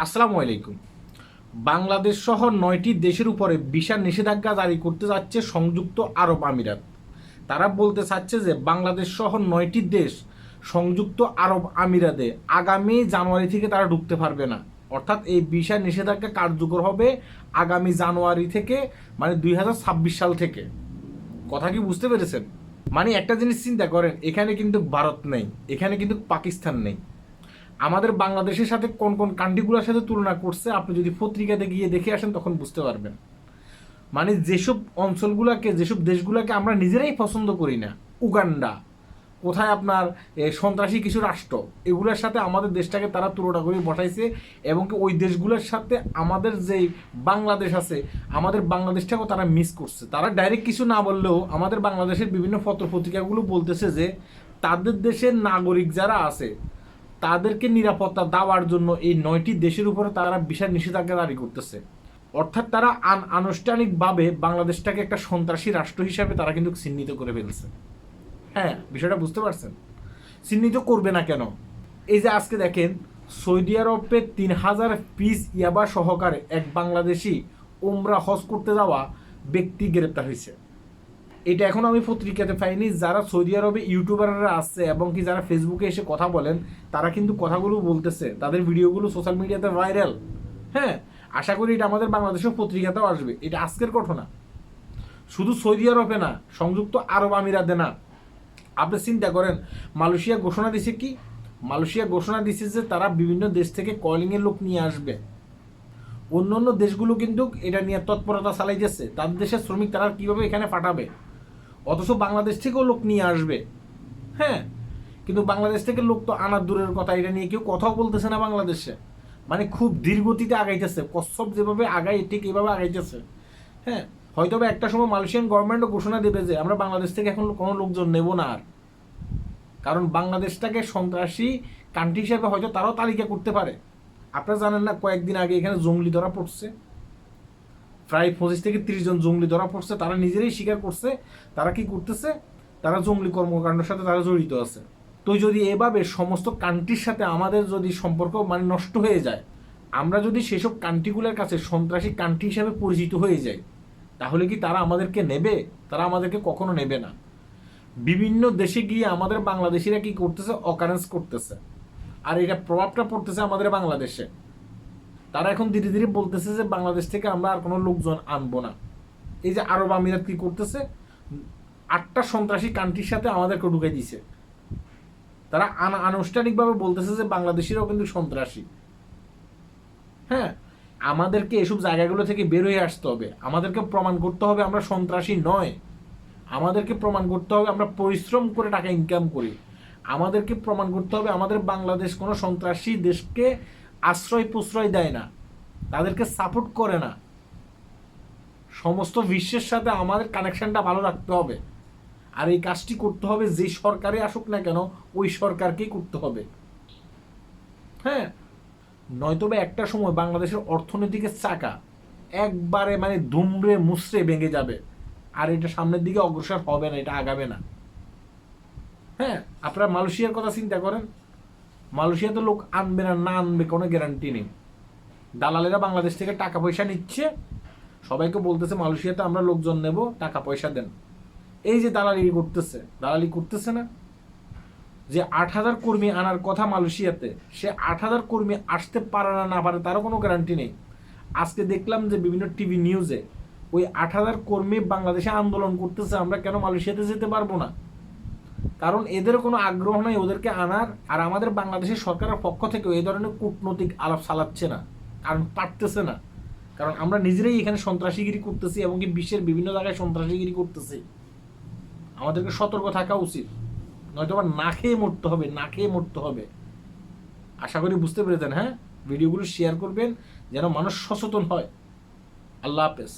আসসালামু আলাইকুম। বাংলাদেশ সহ নয়টি দেশের উপরে বিশাল নিষেধাজ্ঞা জারি করতে যাচ্ছে সংযুক্ত আরব আমিরাত। তারা বলতে চাচ্ছে যে বাংলাদেশ সহ নয়টি দেশ সংযুক্ত আরব আমিরাতে আগামী জানুয়ারি থেকে তারা ঢুকতে পারবে না। অর্থাৎ এই বিশাল নিষেধাজ্ঞা কার্যকর হবে আগামী জানুয়ারি থেকে মানে দুই হাজার ছাব্বিশ সাল থেকে। কথা কি বুঝতে পেরেছেন? মানে একটা জিনিস চিন্তা করেন, এখানে কিন্তু ভারত নেই, এখানে কিন্তু পাকিস্তান নেই। আমাদের বাংলাদেশের সাথে কোন কোন কান্ট্রিগুলোর সাথে তুলনা করছে, আপনি যদি পত্রিকাতে গিয়ে দেখে আসেন তখন বুঝতে পারবেন। মানে যেসব অঞ্চলগুলোকে, যেসব দেশগুলোকে আমরা নিজেরাই পছন্দ করি না, উগান্ডা, কোথায় আপনার সন্ত্রাসী কিছু রাষ্ট্র, এগুলোর সাথে আমাদের দেশটাকে তারা তুলনা করে বসাইছে এবং ওই দেশগুলোর সাথে আমাদের যেই বাংলাদেশ আছে, আমাদের বাংলাদেশটাকেও তারা মিস করছে। তারা ডাইরেক্ট কিছু না বললেও আমাদের বাংলাদেশের বিভিন্ন পত্র পত্রিকাগুলো বলতেছে যে, তাদের দেশের নাগরিক যারা আছে তাদেরকে নিরাপত্তা দেওয়ার জন্য এই নয়টি দেশের উপরে তারা বিশাল নিষেধাজ্ঞা জারি করতেছে। অর্থাৎ তারা আন আনুষ্ঠানিকভাবে বাংলাদেশটাকে একটা সন্ত্রাসী রাষ্ট্র হিসাবে তারা কিন্তু চিহ্নিত করে ফেলছে। হ্যাঁ বিষয়টা বুঝতে পারছেন? চিহ্নিত করবে না কেন? এই যে আজকে দেখেন, সৌদি আরবে তিন হাজার পিস ইয়াবা সহকারে এক বাংলাদেশি ওমরা হজ করতে যাওয়া ব্যক্তি গ্রেপ্তার হয়েছে। এটা এখন আমি পত্রিকাতে পাইনি। যারা সৌদি আরবে ইউটিউবাররা আসছে এবং কি যারা ফেসবুকে এসে কথা বলেন, তারা কিন্তু কথাগুলো বলতেছে। তাদের ভিডিওগুলো সোশ্যাল মিডিয়াতে ভাইরাল হ্যাঁ আশা করি এটা আমাদের বাংলাদেশের পত্রিকাতেও আসবে। এটা আজকের ঘটনা। শুধু সৌদি আরবে না, সংযুক্ত আরব আমিরাতে না। আপনি চিন্তা করেন, মালয়েশিয়া ঘোষণা দিছে কি? মালয়েশিয়া ঘোষণা দিছে যে তারা বিভিন্ন দেশ থেকে কলিংয়ের লোক নিয়ে আসবে। অন্য অন্য দেশগুলো কিন্তু এটা নিয়ে তৎপরতা চালাইতেছে। তাদের দেশের শ্রমিক তারা কীভাবে এখানে পাঠাবে? অথচ বাংলাদেশ থেকেও লোক নিয়ে আসবে। হ্যাঁ কিন্তু বাংলাদেশ থেকে লোক তো আনার দূরের কথা, এটা নিয়ে কেউ কথাও বলতেছে না বাংলাদেশে। মানে খুব ধীরগতিতে আগাইতেছে, কচ্ছপ যেভাবে আগাই ঠিক এইভাবে আগাইতেছে। হ্যাঁ হয়তো বা একটা সময় মালয়েশিয়ান গভর্নমেন্টও ঘোষণা দেবে যে, আমরা বাংলাদেশ থেকে এখন কোনো লোকজন নেব না আর। কারণ বাংলাদেশটাকে সন্ত্রাসী কান্ট্রি হিসাবে হয়তো তারাও তালিকা করতে পারে। আপনারা জানেন না, কয়েকদিন আগে এখানে জঙ্গলি ধরা পড়ছে। প্রায় পঁচিশ থেকে তিরিশ জন জঙ্গলি ধরা পড়ছে, তারা নিজেরাই স্বীকার করছে, তারা কি করতেছে? তারা জঙ্গলি কর্মকাণ্ডের সাথে তারা জড়িত আছে। তো যদি এভাবে সমস্ত কান্ট্রির সাথে আমাদের যদি সম্পর্ক মানে নষ্ট হয়ে যায়, আমরা যদি সেসব কান্ট্রিগুলোর কাছে সন্ত্রাসী কান্ট্রি হিসাবে পরিচিত হয়ে যাই, তাহলে কি তারা আমাদেরকে নেবে? তারা আমাদেরকে কখনো নেবে না। বিভিন্ন দেশে গিয়ে আমাদের বাংলাদেশিরা কি করতেছে? অকারেন্স করতেছে। আর এটা প্রভাবটা পড়তেছে আমাদের বাংলাদেশে। তারা এখন ধীরে ধীরে বলতেছে যে বাংলাদেশ থেকে আমরা আর কোনো লোকজন আনব না। এই যে আরব আমিরাত কি করতেছে? আটটা সন্ত্রাসী কান্ট্রির সাথে আমাদেরকে ঢুকাই দিছে। তারা আন- আনুষ্ঠানিকভাবে বলতেছে যে বাংলাদেশিরাও কিন্তু সন্ত্রাসী। হ্যাঁ আমাদেরকে এসব জায়গাগুলো থেকে বের হয়ে আসতে হবে। আমাদেরকে প্রমাণ করতে হবে আমরা সন্ত্রাসী নয়। আমাদেরকে প্রমাণ করতে হবে আমরা পরিশ্রম করে টাকা ইনকাম করি। আমাদেরকে প্রমাণ করতে হবে আমাদের বাংলাদেশ কোনো সন্ত্রাসী দেশকে আশ্রয় প্রশ্রয় দেয় না, তাদেরকে সাপোর্ট করে না। সমস্ত বিশ্বের সাথে আমাদের কানেকশনটা ভালো রাখতে হবে। আর এই কাজটি করতে হবে যে সরকারে আসুক না কেন, ওই সরকারকেই করতে হবে। হ্যাঁ নয়তোবা একটা সময় বাংলাদেশের অর্থনৈতিকের চাকা, একবারে মানে দুমড়ে মুসড়ে ভেঙে যাবে। আর এটা সামনের দিকে অগ্রসর হবে না, এটা আগাবে না। হ্যাঁ আপনারা মালয়েশিয়ার কথা চিন্তা করেন। মালয়েশিয়াতে লোক আনবে না না আনবে কোনো গ্যারান্টি নেই। দালালেরা বাংলাদেশ থেকে টাকা পয়সা নিচ্ছে, সবাইকে বলতেছে, মালয়েশিয়াতে আমরা লোকজন নেব, টাকা পয়সা দেন। এই যে দালালি করতেছে দালালি করতেছে না? যে আট হাজার কর্মী আনার কথা মালয়েশিয়াতে, সে আট হাজার কর্মী আসতে পারে না না পারে, তারও কোনো গ্যারান্টি নেই। আজকে দেখলাম যে বিভিন্ন টিভি নিউজে ওই আট হাজার কর্মী বাংলাদেশে আন্দোলন করতেছে, আমরা কেন মালয়েশিয়াতে যেতে পারব না? কারণ এদের কোনো আগ্রহ নাই ওদেরকে আনার, আর আমাদের বাংলাদেশের সরকারের পক্ষ থেকে এই ধরনের কূটনৈতিক আলাপ চালাচ্ছে না, কারণ পারতেছে না। কারণ আমরা নিজেরাই এখানে সন্ত্রাসীগিরি করতেছি এবং কি বিশ্বের বিভিন্ন জায়গায় সন্ত্রাসীগিরি করতেছি। আমাদেরকে সতর্ক থাকা উচিত। নয়তো আবার না খেয়ে মরতে হবে, না খেয়ে মরতে হবে। আশা করি বুঝতে পেরেছেন হ্যাঁ? ভিডিওগুলো শেয়ার করবেন, যেন মানুষ সচেতন হয়। আল্লাহ হাফেজ।